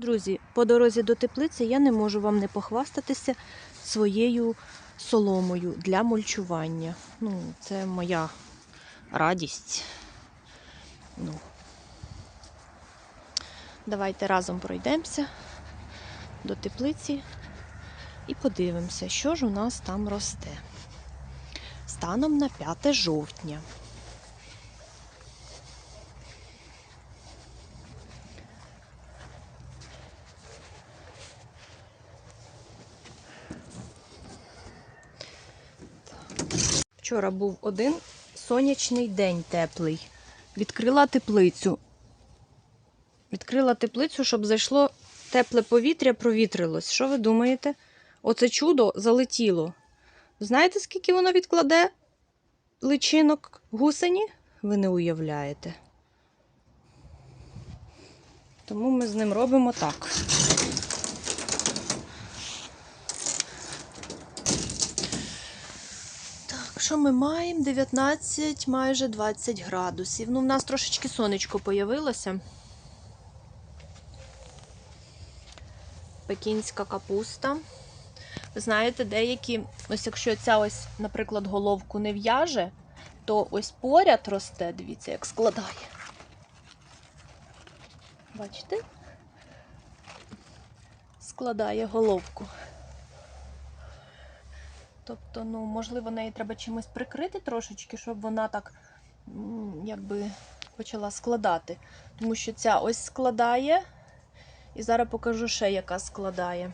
Друзі, по дорозі до теплиці я не можу вам не похвастатися своєю соломою для мульчування. Ну, це моя радість. Ну. Давайте разом пройдемося до теплиці і подивимося, що ж у нас там росте. Станом на 5 жовтня. Вчора був один сонячний день теплий. Відкрила теплицю. Відкрила теплицю, щоб зайшло тепле повітря, провітрилось. Що ви думаєте? Оце чудо залетіло. Знаєте, скільки воно відкладе личинок гусені? Ви не уявляєте. Тому ми з ним робимо так. Що ми маємо? 19, майже 20 градусів. Ну, в нас трошечки сонечко появилося. Пекінська капуста. Ви знаєте, деякі, ось якщо ця ось, наприклад, головку не в'яже, то ось поряд росте, дивіться, як складає. Бачите? Складає головку. Тобто, ну, можливо, неї треба чимось прикрити трошечки, щоб вона так якби почала складати. Тому що ця ось складає. І зараз покажу ще, яка складає.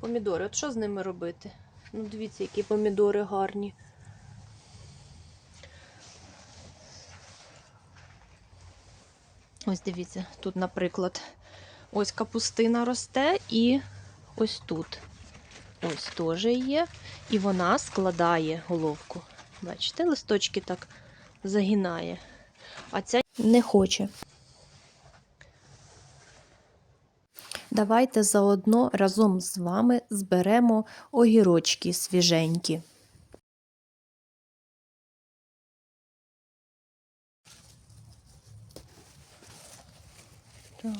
Помідори. От що з ними робити? Ну, дивіться, які помідори гарні. Ось дивіться, тут, наприклад, ось капустина росте і ось тут. Ось теж є. І вона складає головку. Бачите, листочки так загинає. А ця не хоче. Давайте заодно разом з вами зберемо огірочки свіженькі. Так.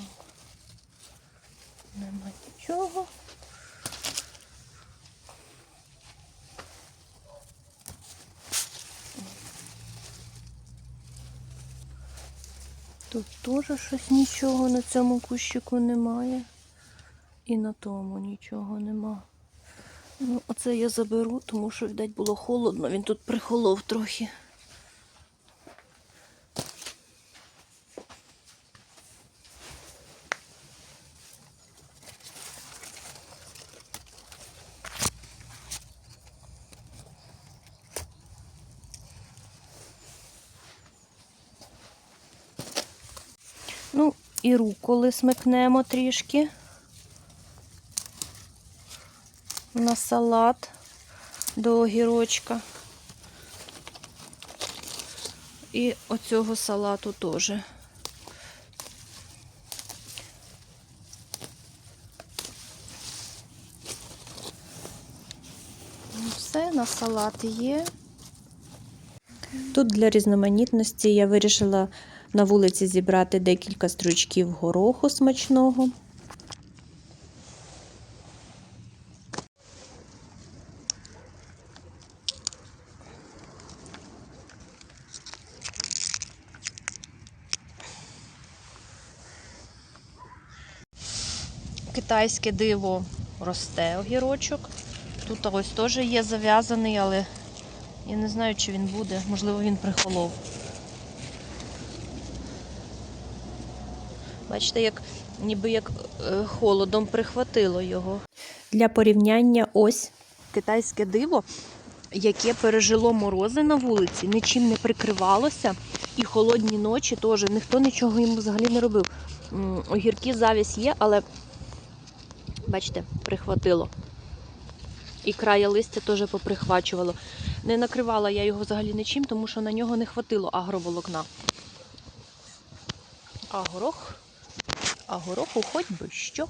Нема нічого. Тут теж щось нічого на цьому кущику немає. І на тому нічого нема. Ну, оце я заберу, тому що, видать, було холодно, він тут прихолов трохи. Ну, і руколи смикнемо трішки. На салат до огірочка. І оцього салату теж. Ну, Все, на салат є. Тут для різноманітності я вирішила на вулиці зібрати декілька стручків гороху смачного. Китайське диво росте огірочок. Тут ось теж є зав'язаний, але я не знаю, чи він буде. Можливо, він прихолов. Бачите, як ніби як е, холодом прихватило його. Для порівняння ось китайське диво, яке пережило морози на вулиці, нічим не прикривалося. І холодні ночі теж ніхто нічого йому взагалі не робив. Огірки завість є, але бачите, прихватило. І края листя теж поприхвачувало. Не накривала я його взагалі нічим, тому що на нього не хватило агроволокна. А горох, а гороху хоч би що.